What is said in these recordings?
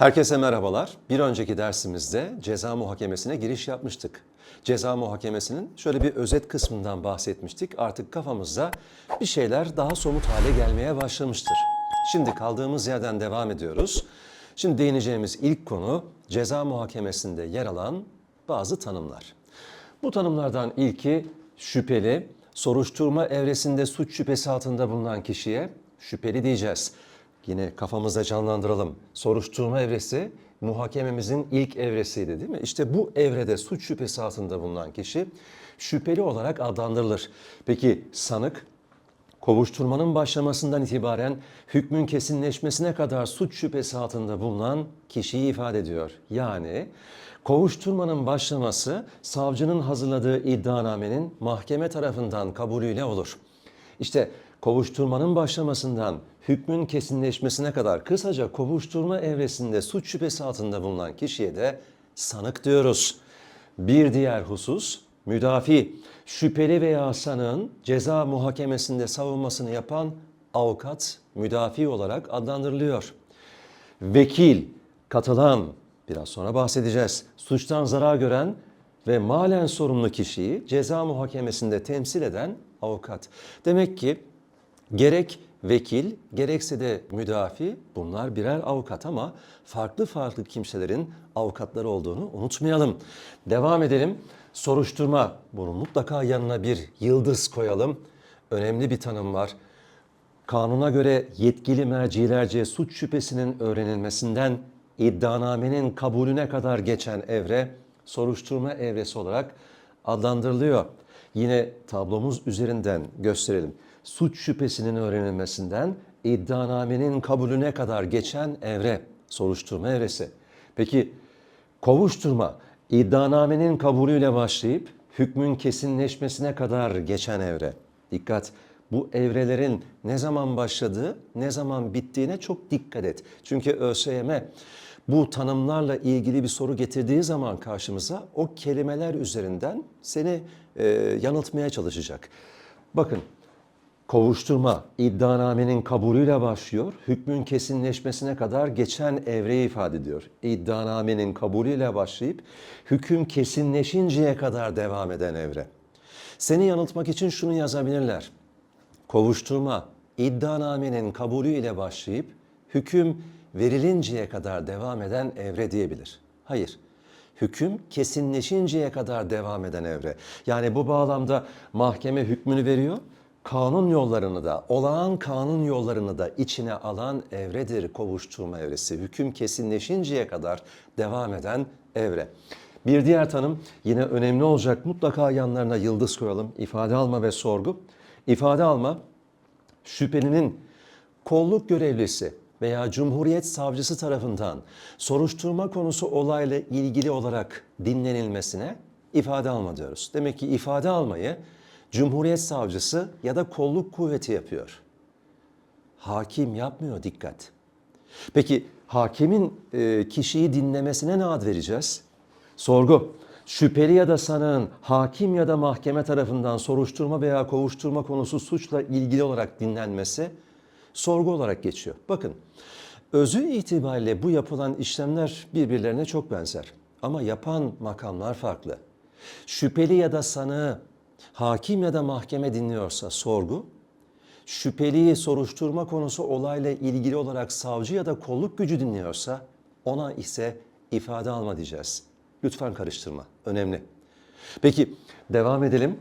Herkese merhabalar. Bir önceki dersimizde ceza muhakemesine giriş yapmıştık. Ceza muhakemesinin şöyle bir özet kısmından bahsetmiştik. Artık kafamızda bir şeyler daha somut hale gelmeye başlamıştır. Şimdi kaldığımız yerden devam ediyoruz. Şimdi değineceğimiz ilk konu ceza muhakemesinde yer alan bazı tanımlar. Bu tanımlardan ilki şüpheli, soruşturma evresinde suç şüphesi altında bulunan kişiye şüpheli diyeceğiz. Yine kafamızda canlandıralım. Soruşturma evresi muhakememizin ilk evresiydi değil mi? İşte bu evrede suç şüphesi altında bulunan kişi şüpheli olarak adlandırılır. Peki sanık kovuşturmanın başlamasından itibaren hükmün kesinleşmesine kadar suç şüphesi altında bulunan kişiyi ifade ediyor. Yani kovuşturmanın başlaması savcının hazırladığı iddianamenin mahkeme tarafından kabulüyle olur. İşte kovuşturmanın başlamasından hükmün kesinleşmesine kadar kısaca kovuşturma evresinde suç şüphesi altında bulunan kişiye de sanık diyoruz. Bir diğer husus müdafi, şüpheli veya sanığın ceza muhakemesinde savunmasını yapan avukat, müdafi olarak adlandırılıyor. Vekil, katılan, biraz sonra bahsedeceğiz. Suçtan zarar gören ve malen sorumlu kişiyi ceza muhakemesinde temsil eden avukat. Demek ki gerek vekil gerekse de müdafi bunlar birer avukat ama farklı farklı kimselerin avukatları olduğunu unutmayalım. Devam edelim. Soruşturma. Bunun mutlaka yanına bir yıldız koyalım. Önemli bir tanım var. Kanuna göre yetkili mercilerce suç şüphesinin öğrenilmesinden iddianamenin kabulüne kadar geçen evre soruşturma evresi olarak adlandırılıyor. Yine tablomuz üzerinden gösterelim. Suç şüphesinin öğrenilmesinden iddianamenin kabulüne kadar geçen evre soruşturma evresi. Peki kovuşturma iddianamenin kabulüyle başlayıp hükmün kesinleşmesine kadar geçen evre. Dikkat! Bu evrelerin ne zaman başladığı, ne zaman bittiğine çok dikkat et. Çünkü ÖSYM bu tanımlarla ilgili bir soru getirdiği zaman karşımıza o kelimeler üzerinden seni e, yanıltmaya çalışacak. Bakın kovuşturma iddianamenin kabulüyle başlıyor. Hükmün kesinleşmesine kadar geçen evreyi ifade ediyor. İddianamenin kabulüyle başlayıp hüküm kesinleşinceye kadar devam eden evre. Seni yanıltmak için şunu yazabilirler. Kovuşturma iddianamenin kabulüyle başlayıp hüküm verilinceye kadar devam eden evre diyebilir. Hayır. Hüküm kesinleşinceye kadar devam eden evre. Yani bu bağlamda mahkeme hükmünü veriyor. Kanun yollarını da, olağan kanun yollarını da içine alan evredir kovuşturma evresi. Hüküm kesinleşinceye kadar devam eden evre. Bir diğer tanım yine önemli olacak. Mutlaka yanlarına yıldız koyalım. İfade alma ve sorgu. İfade alma şüphelinin kolluk görevlisi veya Cumhuriyet Savcısı tarafından soruşturma konusu olayla ilgili olarak dinlenilmesine ifade alma diyoruz. Demek ki ifade almayı Cumhuriyet Savcısı ya da kolluk kuvveti yapıyor. Hakim yapmıyor dikkat. Peki hakimin e, kişiyi dinlemesine ne ad vereceğiz? Sorgu. Şüpheli ya da sanığın hakim ya da mahkeme tarafından soruşturma veya kovuşturma konusu suçla ilgili olarak dinlenmesi sorgu olarak geçiyor. Bakın özü itibariyle bu yapılan işlemler birbirlerine çok benzer. Ama yapan makamlar farklı. Şüpheli ya da sanığı hakim ya da mahkeme dinliyorsa sorgu, şüpheliyi soruşturma konusu olayla ilgili olarak savcı ya da kolluk gücü dinliyorsa ona ise ifade alma diyeceğiz. Lütfen karıştırma. Önemli. Peki devam edelim.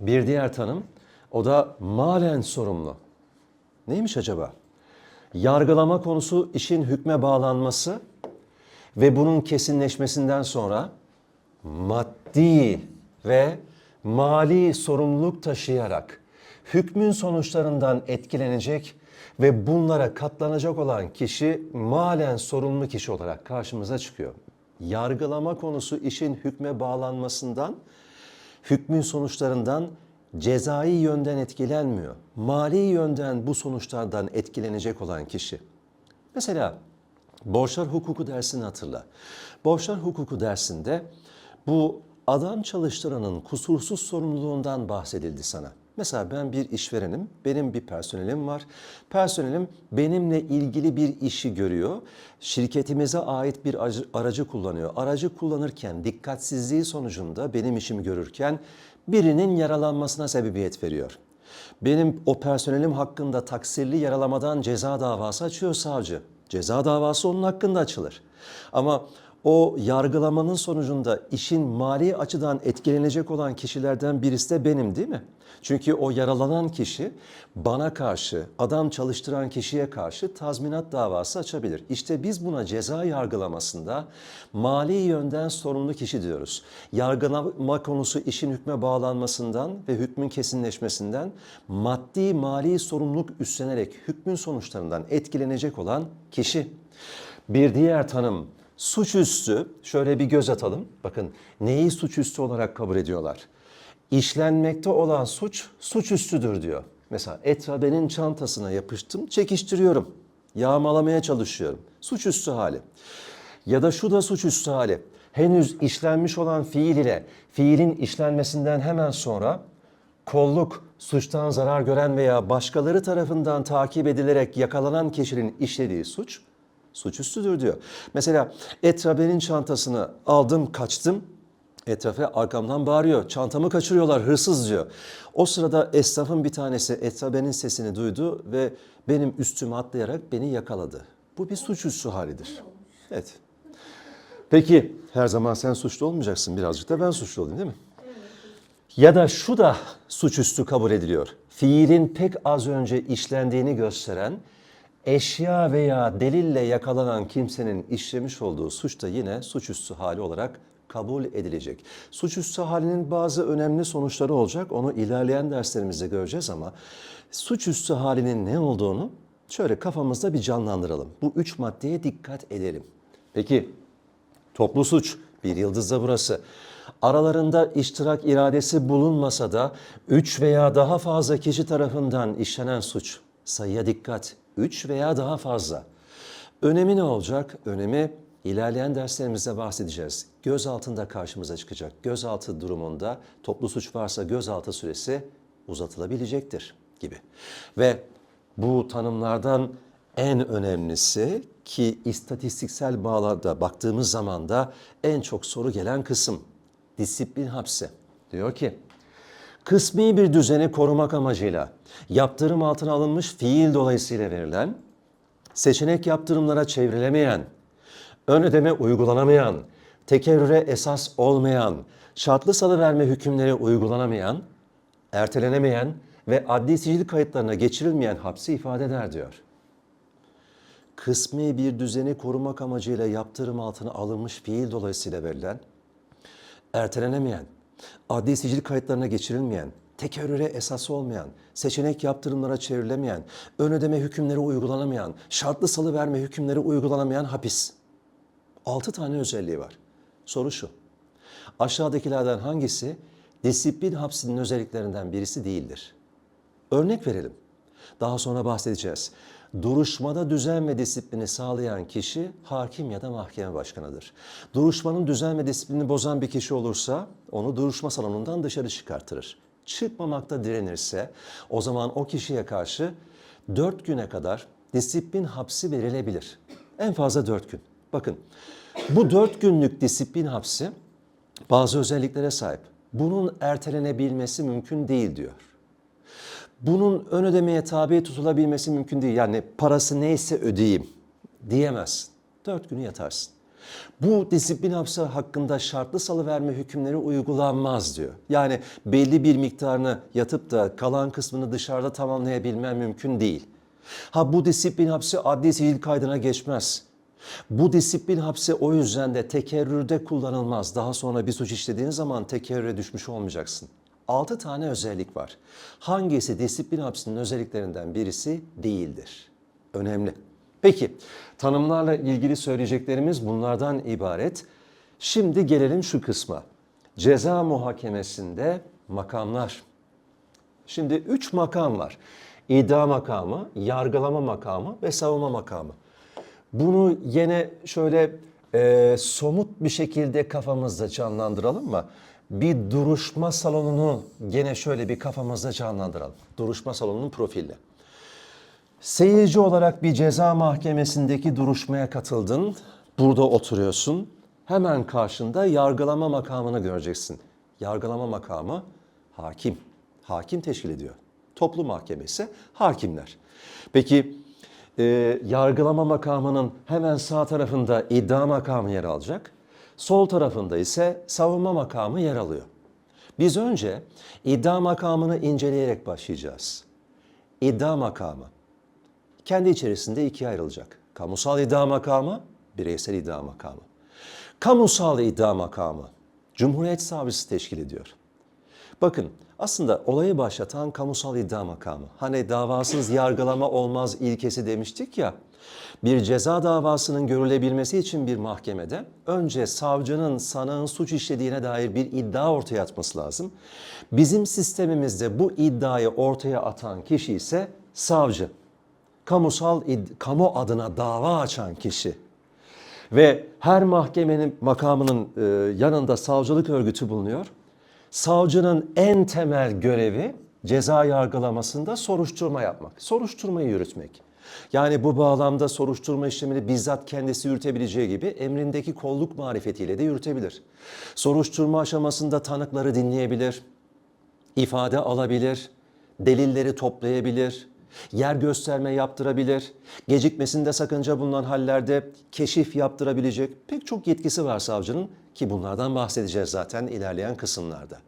Bir diğer tanım o da malen sorumlu. Neymiş acaba? Yargılama konusu işin hükme bağlanması ve bunun kesinleşmesinden sonra maddi ve mali sorumluluk taşıyarak hükmün sonuçlarından etkilenecek ve bunlara katlanacak olan kişi malen sorumlu kişi olarak karşımıza çıkıyor. Yargılama konusu işin hükme bağlanmasından, hükmün sonuçlarından cezai yönden etkilenmiyor. Mali yönden bu sonuçlardan etkilenecek olan kişi. Mesela borçlar hukuku dersini hatırla. Borçlar hukuku dersinde bu adam çalıştıranın kusursuz sorumluluğundan bahsedildi sana. Mesela ben bir işverenim, benim bir personelim var. Personelim benimle ilgili bir işi görüyor. Şirketimize ait bir aracı, kullanıyor. Aracı kullanırken dikkatsizliği sonucunda benim işimi görürken birinin yaralanmasına sebebiyet veriyor. Benim o personelim hakkında taksirli yaralamadan ceza davası açıyor savcı. Ceza davası onun hakkında açılır. Ama o yargılamanın sonucunda işin mali açıdan etkilenecek olan kişilerden birisi de benim değil mi? Çünkü o yaralanan kişi bana karşı, adam çalıştıran kişiye karşı tazminat davası açabilir. İşte biz buna ceza yargılamasında mali yönden sorumlu kişi diyoruz. Yargılama konusu işin hükme bağlanmasından ve hükmün kesinleşmesinden maddi mali sorumluluk üstlenerek hükmün sonuçlarından etkilenecek olan kişi. Bir diğer tanım suçüstü. Şöyle bir göz atalım. Bakın neyi suçüstü olarak kabul ediyorlar? İşlenmekte olan suç suçüstüdür diyor. Mesela etrabenin çantasına yapıştım, çekiştiriyorum. Yağmalamaya çalışıyorum. Suçüstü hali. Ya da şu da suçüstü hali. Henüz işlenmiş olan fiil ile fiilin işlenmesinden hemen sonra kolluk, suçtan zarar gören veya başkaları tarafından takip edilerek yakalanan kişinin işlediği suç suçüstüdür diyor. Mesela Etrabe'nin çantasını aldım kaçtım. Etrafe arkamdan bağırıyor. Çantamı kaçırıyorlar hırsız diyor. O sırada esnafın bir tanesi Etrabe'nin sesini duydu ve benim üstüme atlayarak beni yakaladı. Bu bir suçüstü halidir. Evet. Peki her zaman sen suçlu olmayacaksın birazcık da ben suçlu olayım değil mi? Ya da şu da suçüstü kabul ediliyor. Fiilin pek az önce işlendiğini gösteren eşya veya delille yakalanan kimsenin işlemiş olduğu suç da yine suçüstü hali olarak kabul edilecek. Suçüstü halinin bazı önemli sonuçları olacak. Onu ilerleyen derslerimizde göreceğiz ama suçüstü halinin ne olduğunu şöyle kafamızda bir canlandıralım. Bu üç maddeye dikkat edelim. Peki Toplu suç, bir yıldızda burası. Aralarında iştirak iradesi bulunmasa da 3 veya daha fazla kişi tarafından işlenen suç. Sayıya dikkat. 3 veya daha fazla. Önemi ne olacak? Önemi ilerleyen derslerimizde bahsedeceğiz. Göz altında karşımıza çıkacak. Gözaltı durumunda toplu suç varsa gözaltı süresi uzatılabilecektir gibi. Ve bu tanımlardan en önemlisi ki istatistiksel bağlarda baktığımız zaman da en çok soru gelen kısım disiplin hapsi. Diyor ki kısmi bir düzeni korumak amacıyla yaptırım altına alınmış fiil dolayısıyla verilen seçenek yaptırımlara çevrilemeyen, ön ödeme uygulanamayan, tekerrüre esas olmayan, şartlı salıverme hükümleri uygulanamayan, ertelenemeyen ve adli sicil kayıtlarına geçirilmeyen hapsi ifade eder diyor. Kısmi bir düzeni korumak amacıyla yaptırım altına alınmış fiil dolayısıyla verilen, ertelenemeyen, adli sicil kayıtlarına geçirilmeyen, tekerrüre esası olmayan, seçenek yaptırımlara çevrilemeyen, ön ödeme hükümleri uygulanamayan, şartlı salı verme hükümleri uygulanamayan hapis. Altı tane özelliği var. Soru şu. Aşağıdakilerden hangisi disiplin hapsinin özelliklerinden birisi değildir? Örnek verelim. Daha sonra bahsedeceğiz. Duruşmada düzen ve disiplini sağlayan kişi hakim ya da mahkeme başkanıdır. Duruşmanın düzen ve disiplini bozan bir kişi olursa onu duruşma salonundan dışarı çıkartırır. Çıkmamakta direnirse o zaman o kişiye karşı 4 güne kadar disiplin hapsi verilebilir. En fazla 4 gün. Bakın bu 4 günlük disiplin hapsi bazı özelliklere sahip. Bunun ertelenebilmesi mümkün değil diyor bunun ön ödemeye tabi tutulabilmesi mümkün değil. Yani parası neyse ödeyeyim diyemezsin. Dört günü yatarsın. Bu disiplin hapsi hakkında şartlı salıverme hükümleri uygulanmaz diyor. Yani belli bir miktarını yatıp da kalan kısmını dışarıda tamamlayabilmen mümkün değil. Ha bu disiplin hapsi adli sicil kaydına geçmez. Bu disiplin hapsi o yüzden de tekerrürde kullanılmaz. Daha sonra bir suç işlediğin zaman tekerrüre düşmüş olmayacaksın. 6 tane özellik var. Hangisi disiplin hapsinin özelliklerinden birisi değildir? Önemli. Peki tanımlarla ilgili söyleyeceklerimiz bunlardan ibaret. Şimdi gelelim şu kısma. Ceza muhakemesinde makamlar. Şimdi üç makam var. İddia makamı, yargılama makamı ve savunma makamı. Bunu yine şöyle e, somut bir şekilde kafamızda canlandıralım mı? Bir duruşma salonunu gene şöyle bir kafamızda canlandıralım. Duruşma salonunun profili. Seyirci olarak bir ceza mahkemesindeki duruşmaya katıldın. Burada oturuyorsun. Hemen karşında yargılama makamını göreceksin. Yargılama makamı hakim. Hakim teşkil ediyor. Toplu mahkemesi hakimler. Peki e, yargılama makamının hemen sağ tarafında iddia makamı yer alacak. Sol tarafında ise savunma makamı yer alıyor. Biz önce iddia makamını inceleyerek başlayacağız. İddia makamı kendi içerisinde ikiye ayrılacak. Kamusal iddia makamı, bireysel iddia makamı. Kamusal iddia makamı Cumhuriyet Savcısı teşkil ediyor. Bakın aslında olayı başlatan kamusal iddia makamı. Hani davasız yargılama olmaz ilkesi demiştik ya. Bir ceza davasının görülebilmesi için bir mahkemede önce savcının sanığın suç işlediğine dair bir iddia ortaya atması lazım. Bizim sistemimizde bu iddiayı ortaya atan kişi ise savcı. Kamusal kamu adına dava açan kişi. Ve her mahkemenin makamının e, yanında savcılık örgütü bulunuyor. Savcının en temel görevi ceza yargılamasında soruşturma yapmak, soruşturmayı yürütmek. Yani bu bağlamda soruşturma işlemini bizzat kendisi yürütebileceği gibi emrindeki kolluk marifetiyle de yürütebilir. Soruşturma aşamasında tanıkları dinleyebilir, ifade alabilir, delilleri toplayabilir, yer gösterme yaptırabilir, gecikmesinde sakınca bulunan hallerde keşif yaptırabilecek pek çok yetkisi var savcının ki bunlardan bahsedeceğiz zaten ilerleyen kısımlarda.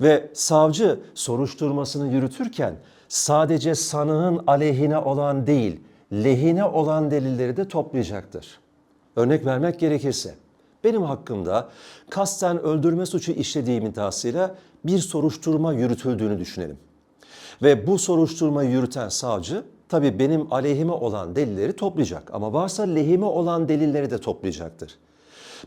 Ve savcı soruşturmasını yürütürken sadece sanığın aleyhine olan değil, lehine olan delilleri de toplayacaktır. Örnek vermek gerekirse, benim hakkımda kasten öldürme suçu işlediğim iddiasıyla bir soruşturma yürütüldüğünü düşünelim. Ve bu soruşturmayı yürüten savcı tabii benim aleyhime olan delilleri toplayacak ama varsa lehime olan delilleri de toplayacaktır.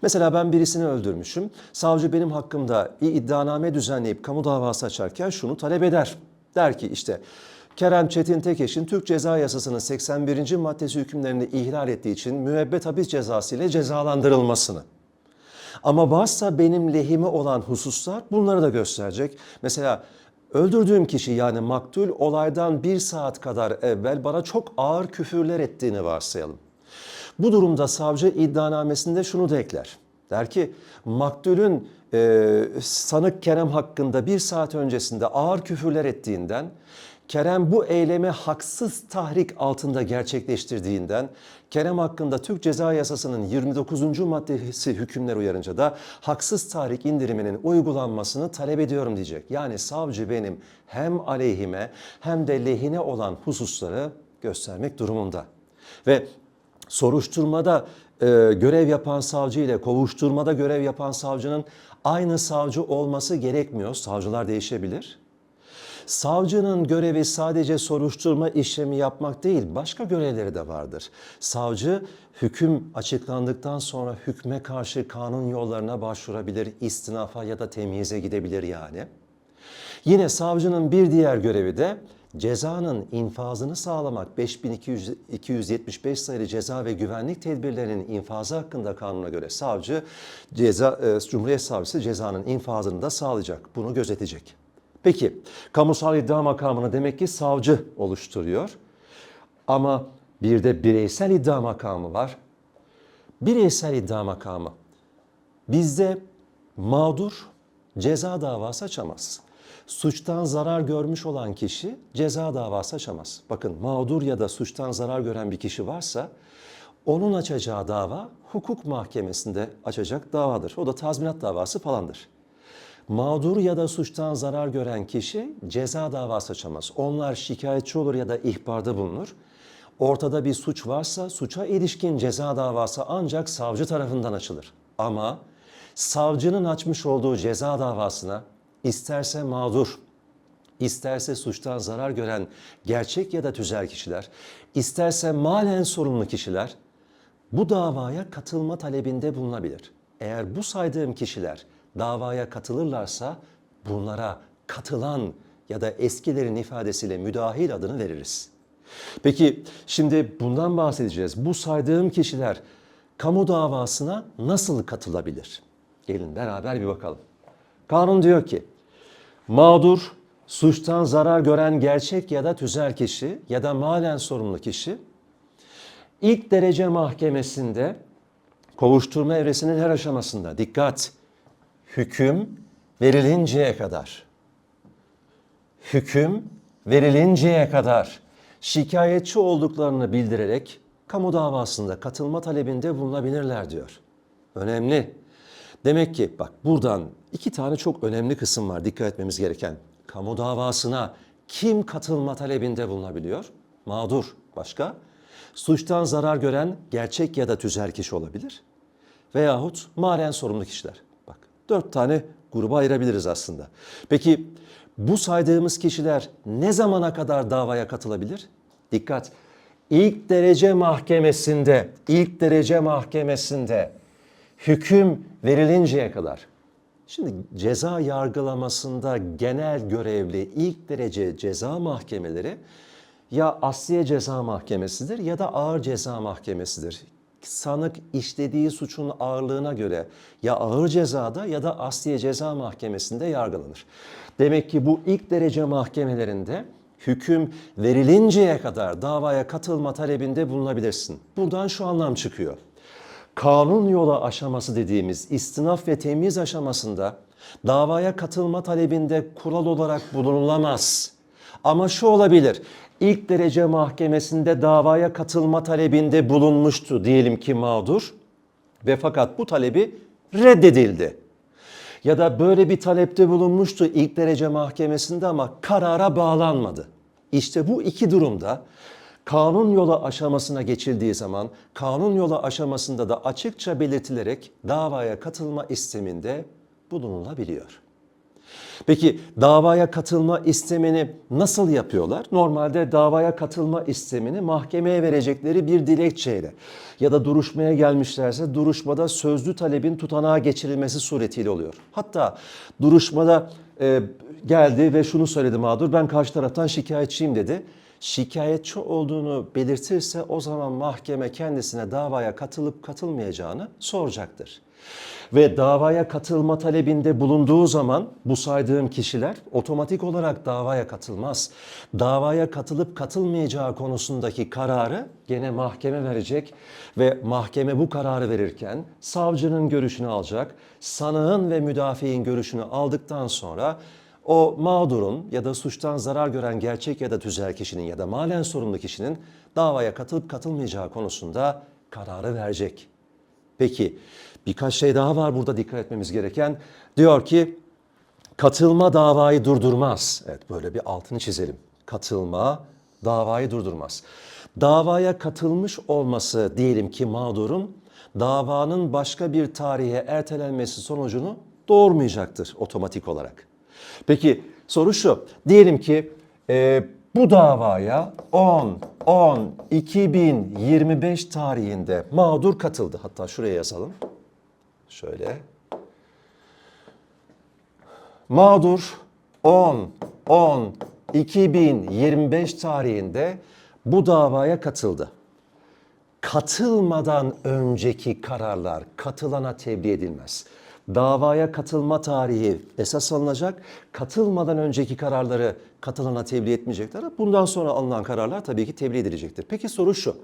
Mesela ben birisini öldürmüşüm. Savcı benim hakkımda bir iddianame düzenleyip kamu davası açarken şunu talep eder. Der ki işte Kerem Çetin Tekeş'in Türk Ceza Yasası'nın 81. maddesi hükümlerini ihlal ettiği için müebbet hapis cezası ile cezalandırılmasını. Ama varsa benim lehime olan hususlar bunları da gösterecek. Mesela öldürdüğüm kişi yani maktul olaydan bir saat kadar evvel bana çok ağır küfürler ettiğini varsayalım. Bu durumda savcı iddianamesinde şunu da ekler. Der ki maktulün e, sanık Kerem hakkında bir saat öncesinde ağır küfürler ettiğinden Kerem bu eylemi haksız tahrik altında gerçekleştirdiğinden Kerem hakkında Türk Ceza Yasası'nın 29. maddesi hükümler uyarınca da haksız tahrik indiriminin uygulanmasını talep ediyorum diyecek. Yani savcı benim hem aleyhime hem de lehine olan hususları göstermek durumunda. Ve soruşturmada e, görev yapan savcı ile kovuşturmada görev yapan savcının aynı savcı olması gerekmiyor. Savcılar değişebilir. Savcının görevi sadece soruşturma işlemi yapmak değil, başka görevleri de vardır. Savcı hüküm açıklandıktan sonra hükme karşı kanun yollarına başvurabilir, istinafa ya da temyize gidebilir yani. Yine savcının bir diğer görevi de cezanın infazını sağlamak 5275 sayılı ceza ve güvenlik tedbirlerinin infazı hakkında kanuna göre savcı ceza e, Cumhuriyet Savcısı cezanın infazını da sağlayacak. Bunu gözetecek. Peki kamusal iddia makamını demek ki savcı oluşturuyor. Ama bir de bireysel iddia makamı var. Bireysel iddia makamı. Bizde mağdur ceza davası açamaz. Suçtan zarar görmüş olan kişi ceza davası açamaz. Bakın mağdur ya da suçtan zarar gören bir kişi varsa onun açacağı dava hukuk mahkemesinde açacak davadır. O da tazminat davası falandır. Mağdur ya da suçtan zarar gören kişi ceza davası açamaz. Onlar şikayetçi olur ya da ihbarda bulunur. Ortada bir suç varsa suça ilişkin ceza davası ancak savcı tarafından açılır. Ama savcının açmış olduğu ceza davasına isterse mağdur, isterse suçtan zarar gören gerçek ya da tüzel kişiler, isterse malen sorumlu kişiler bu davaya katılma talebinde bulunabilir. Eğer bu saydığım kişiler davaya katılırlarsa bunlara katılan ya da eskilerin ifadesiyle müdahil adını veririz. Peki şimdi bundan bahsedeceğiz. Bu saydığım kişiler kamu davasına nasıl katılabilir? Gelin beraber bir bakalım. Kanun diyor ki mağdur, suçtan zarar gören gerçek ya da tüzel kişi ya da malen sorumlu kişi ilk derece mahkemesinde kovuşturma evresinin her aşamasında dikkat hüküm verilinceye kadar hüküm verilinceye kadar şikayetçi olduklarını bildirerek kamu davasında katılma talebinde bulunabilirler diyor. Önemli. Demek ki bak buradan iki tane çok önemli kısım var dikkat etmemiz gereken. Kamu davasına kim katılma talebinde bulunabiliyor? Mağdur. Başka? Suçtan zarar gören gerçek ya da tüzel kişi olabilir. Veyahut malen sorumlu kişiler. Bak dört tane gruba ayırabiliriz aslında. Peki bu saydığımız kişiler ne zamana kadar davaya katılabilir? Dikkat! İlk derece mahkemesinde, ilk derece mahkemesinde hüküm verilinceye kadar. Şimdi ceza yargılamasında genel görevli ilk derece ceza mahkemeleri ya Asliye Ceza Mahkemesi'dir ya da Ağır Ceza Mahkemesi'dir. Sanık işlediği suçun ağırlığına göre ya ağır cezada ya da Asliye Ceza Mahkemesi'nde yargılanır. Demek ki bu ilk derece mahkemelerinde hüküm verilinceye kadar davaya katılma talebinde bulunabilirsin. Buradan şu anlam çıkıyor kanun yola aşaması dediğimiz istinaf ve temyiz aşamasında davaya katılma talebinde kural olarak bulunulamaz. Ama şu olabilir. İlk derece mahkemesinde davaya katılma talebinde bulunmuştu diyelim ki mağdur ve fakat bu talebi reddedildi. Ya da böyle bir talepte bulunmuştu ilk derece mahkemesinde ama karara bağlanmadı. İşte bu iki durumda kanun yola aşamasına geçildiği zaman kanun yola aşamasında da açıkça belirtilerek davaya katılma isteminde bulunulabiliyor. Peki davaya katılma istemini nasıl yapıyorlar? Normalde davaya katılma istemini mahkemeye verecekleri bir dilekçeyle ya da duruşmaya gelmişlerse duruşmada sözlü talebin tutanağa geçirilmesi suretiyle oluyor. Hatta duruşmada e, geldi ve şunu söyledi mağdur ben karşı taraftan şikayetçiyim dedi şikayetçi olduğunu belirtirse o zaman mahkeme kendisine davaya katılıp katılmayacağını soracaktır. Ve davaya katılma talebinde bulunduğu zaman bu saydığım kişiler otomatik olarak davaya katılmaz. Davaya katılıp katılmayacağı konusundaki kararı gene mahkeme verecek ve mahkeme bu kararı verirken savcının görüşünü alacak, sanığın ve müdafiğin görüşünü aldıktan sonra o mağdurun ya da suçtan zarar gören gerçek ya da tüzel kişinin ya da malen sorumlu kişinin davaya katılıp katılmayacağı konusunda kararı verecek. Peki birkaç şey daha var burada dikkat etmemiz gereken. Diyor ki katılma davayı durdurmaz. Evet böyle bir altını çizelim. Katılma davayı durdurmaz. Davaya katılmış olması diyelim ki mağdurun davanın başka bir tarihe ertelenmesi sonucunu doğurmayacaktır otomatik olarak. Peki soru şu. Diyelim ki e, bu davaya 10 10 2025 tarihinde mağdur katıldı. Hatta şuraya yazalım. Şöyle. Mağdur 10 10 2025 tarihinde bu davaya katıldı. Katılmadan önceki kararlar katılana tebliğ edilmez davaya katılma tarihi esas alınacak. Katılmadan önceki kararları katılana tebliğ etmeyecekler. Bundan sonra alınan kararlar tabii ki tebliğ edilecektir. Peki soru şu.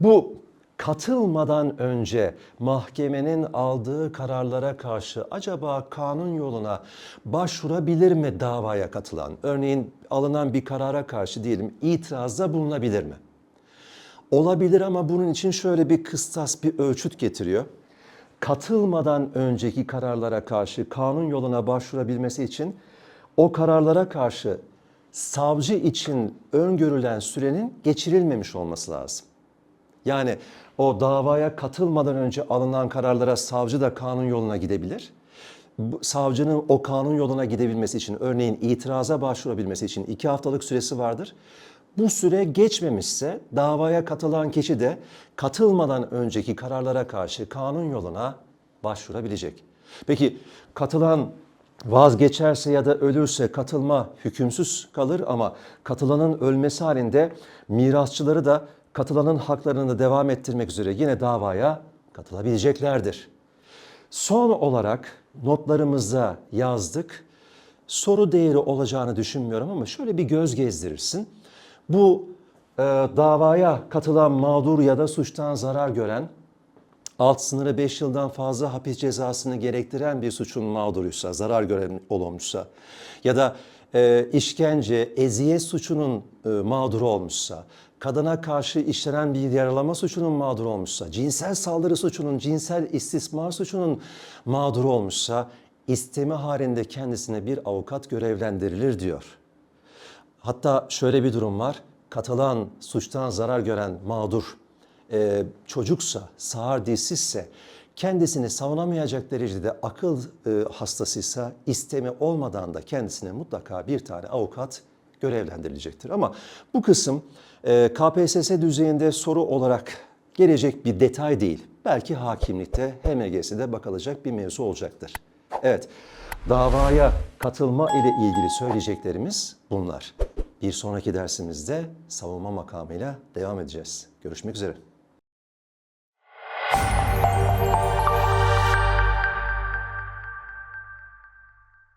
Bu katılmadan önce mahkemenin aldığı kararlara karşı acaba kanun yoluna başvurabilir mi davaya katılan? Örneğin alınan bir karara karşı diyelim itirazda bulunabilir mi? Olabilir ama bunun için şöyle bir kıstas, bir ölçüt getiriyor katılmadan önceki kararlara karşı kanun yoluna başvurabilmesi için o kararlara karşı savcı için öngörülen sürenin geçirilmemiş olması lazım. Yani o davaya katılmadan önce alınan kararlara savcı da kanun yoluna gidebilir. Savcının o kanun yoluna gidebilmesi için örneğin itiraza başvurabilmesi için iki haftalık süresi vardır. Bu süre geçmemişse davaya katılan kişi de katılmadan önceki kararlara karşı kanun yoluna başvurabilecek. Peki katılan vazgeçerse ya da ölürse katılma hükümsüz kalır ama katılanın ölmesi halinde mirasçıları da katılanın haklarını devam ettirmek üzere yine davaya katılabileceklerdir. Son olarak notlarımıza yazdık. Soru değeri olacağını düşünmüyorum ama şöyle bir göz gezdirirsin. Bu e, davaya katılan mağdur ya da suçtan zarar gören alt sınırı 5 yıldan fazla hapis cezasını gerektiren bir suçun mağduruysa, zarar gören olmuşsa ya da e, işkence, eziyet suçunun e, mağduru olmuşsa, kadına karşı işlenen bir yaralama suçunun mağduru olmuşsa, cinsel saldırı suçunun, cinsel istismar suçunun mağduru olmuşsa, isteme halinde kendisine bir avukat görevlendirilir diyor. Hatta şöyle bir durum var. Katılan, suçtan zarar gören mağdur e, çocuksa, sağır dilsizse, kendisini savunamayacak derecede akıl e, hastasıysa istemi olmadan da kendisine mutlaka bir tane avukat görevlendirilecektir. Ama bu kısım e, KPSS düzeyinde soru olarak gelecek bir detay değil. Belki hakimlikte, HMGS'de bakılacak bir mevzu olacaktır. Evet, davaya katılma ile ilgili söyleyeceklerimiz bunlar. Bir sonraki dersimizde savunma makamıyla devam edeceğiz. Görüşmek üzere.